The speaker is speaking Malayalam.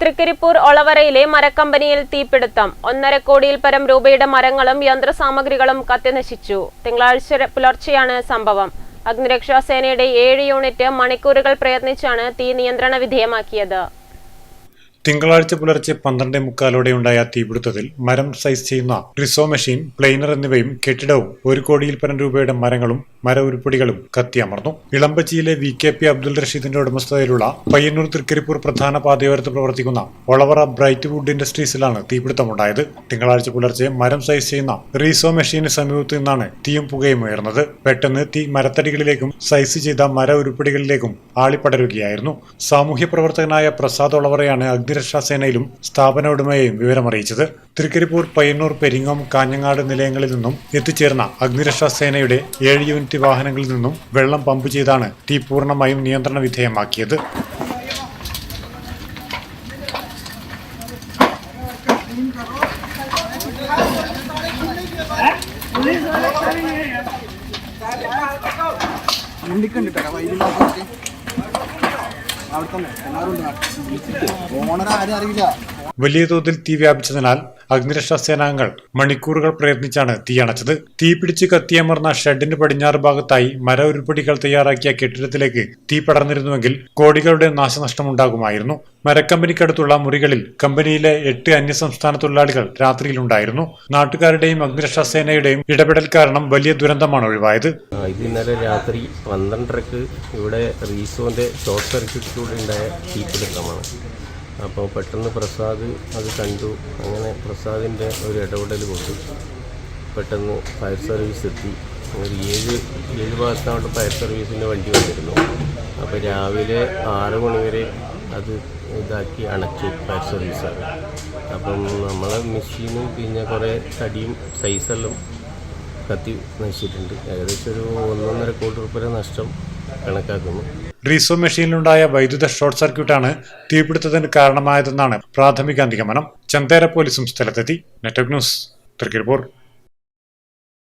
തൃക്കരിപ്പൂർ ഒളവറയിലെ മരക്കമ്പനിയിൽ തീപിടുത്തം. ഒന്നര കോടിയിൽ പരം രൂപയുടെ മരങ്ങളും യന്ത്രസാമഗ്രികളും കത്തിനശിച്ചു. തിങ്കളാഴ്ച പുലർച്ചെയാണ് സംഭവം. അഗ്നിരക്ഷാസേനയുടെ ഏഴ് യൂണിറ്റ് മണിക്കൂറുകൾ പ്രയത്നിച്ചാണ് തീ നിയന്ത്രണ വിധേയമാക്കിയത്. തിങ്കളാഴ്ച പുലർച്ചെ പന്ത്രണ്ടേ മുക്കാലോടെ ഉണ്ടായ തീപിടുത്തത്തിൽ മരം സൈസ് ചെയ്യുന്ന റിസോ മെഷീൻ പ്ലെയിനർ എന്നിവയും കെട്ടിടവും ഒരു കോടിയിൽ പരം രൂപയുടെ മരങ്ങളും മര ഉരുപ്പടികളും കത്തിയമർന്നു ഇളമ്പച്ചിയിലെ വി കെ പി അബ്ദുൾ റഷീദിന്റെ ഉടമസ്ഥതയിലുള്ള പയ്യന്നൂർ തൃക്കരിപ്പൂർ പ്രധാന പാതയോരത്ത് പ്രവർത്തിക്കുന്ന ഒളവറ ബ്രൈറ്റ് വുഡ് ഇൻഡസ്ട്രീസിലാണ് തീപിടുത്തമുണ്ടായത്. തിങ്കളാഴ്ച പുലർച്ചെ മരം സൈസ് ചെയ്യുന്ന റിസോ മെഷീന് സമീപത്തു നിന്നാണ് തീയും പുകയും ഉയർന്നത്. പെട്ടെന്ന് തീ മരത്തടികളിലേക്കും സൈസ് ചെയ്ത മര ഉരുപ്പടികളിലേക്കും ആളിപ്പടരുകയായിരുന്നു. സാമൂഹ്യ പ്രവർത്തകനായ പ്രസാദ് ഒളവറയാണ് അഗ്നിരക്ഷാ സേനയിലും സ്ഥാപന ഉടമയെയും വിവരമറിയിച്ചത്. തൃക്കരിപ്പൂർ പയ്യന്നൂർ പെരിങ്ങോം കാഞ്ഞങ്ങാട് നിലയങ്ങളിൽ നിന്നും എത്തിച്ചേർന്ന അഗ്നിരക്ഷാ സേനയുടെ ഏഴ് യൂണിറ്റ് വാഹനങ്ങളിൽ നിന്നും വെള്ളം പമ്പ് ചെയ്താണ് തീ പൂർണമായും നിയന്ത്രണ വിധേയമാക്കിയത്. കേട്ടോ വൈദ്യുതി അവിടെ തന്നെ. എല്ലാവരും ഉണ്ട്. ഓണർ ആരും അറിയില്ല. വലിയ തോതിൽ തീ വ്യാപിച്ചതിനാൽ അഗ്നിരക്ഷാ സേനാംഗങ്ങൾ മണിക്കൂറുകൾ പ്രയത്നിച്ചാണ് തീയണച്ചത് തീ പിടിച്ച് കത്തിയമർന്ന ഷെഡിന് പടിഞ്ഞാറ് ഭാഗത്തായി മര ഉരുപ്പടികൾ തയ്യാറാക്കിയ കെട്ടിടത്തിലേക്ക് തീ പടർന്നിരുന്നുവെങ്കിൽ കോടികളുടെ നാശനഷ്ടമുണ്ടാകുമായിരുന്നു. മരക്കമ്പനിക്കടുത്തുള്ള മുറികളിൽ കമ്പനിയിലെ എട്ട് അന്യസംസ്ഥാന തൊഴിലാളികൾ രാത്രിയിലുണ്ടായിരുന്നു. നാട്ടുകാരുടെയും അഗ്നിരക്ഷാ സേനയുടെയും ഇടപെടൽ കാരണം വലിയ ദുരന്തമാണ് ഒഴിവായത്. ഇന്നലെ രാത്രി പന്ത്രണ്ടരക്ക് ഇവിടെ റീസോന്റെ ഷോർട്ട് സർക്യൂട്ടിലൂടെ ഉണ്ടായ തീപിടുത്തമാണ്. അപ്പോൾ പെട്ടെന്ന് പ്രസാദ് അത് കണ്ടു. അങ്ങനെ പ്രസാദിന്റെ ഒരു ഇടപെടൽ കൊണ്ട്. പെട്ടെന്ന് ഫയർ സർവീസ് എത്തി. ഒരു ഏഴ് ഏഴ് ഭാഗത്തോട്ട് ഫയർ സർവീസിന്റെ വണ്ടി വന്നിരുന്നു. അപ്പോൾ രാവിലെ ആറ് മണി വരെ അത് ഇതാക്കി അണച്ചു ഫയർ സർവീസ്. അപ്പം നമ്മളെ മെഷീനും പിന്നെ കുറേ തടിയും സൈസെല്ലാം കത്തി നശിച്ചിട്ടുണ്ട്. ഏകദേശം ഒരു ഒന്നൊന്നര കോടി രൂപയുടെ നഷ്ടം കണക്കാക്കുന്നു. ഡ്രീസോ മെഷീനിലുണ്ടായ വൈദ്യുത ഷോർട്ട് സർക്യൂട്ടാണ് തീപിടുത്തത്തിന് കാരണമായതെന്നാണ് പ്രാഥമിക നിഗമനം ചന്തേര പോലീസും സ്ഥലത്തെത്തി. Network news. തൃക്കരിപ്പൂർ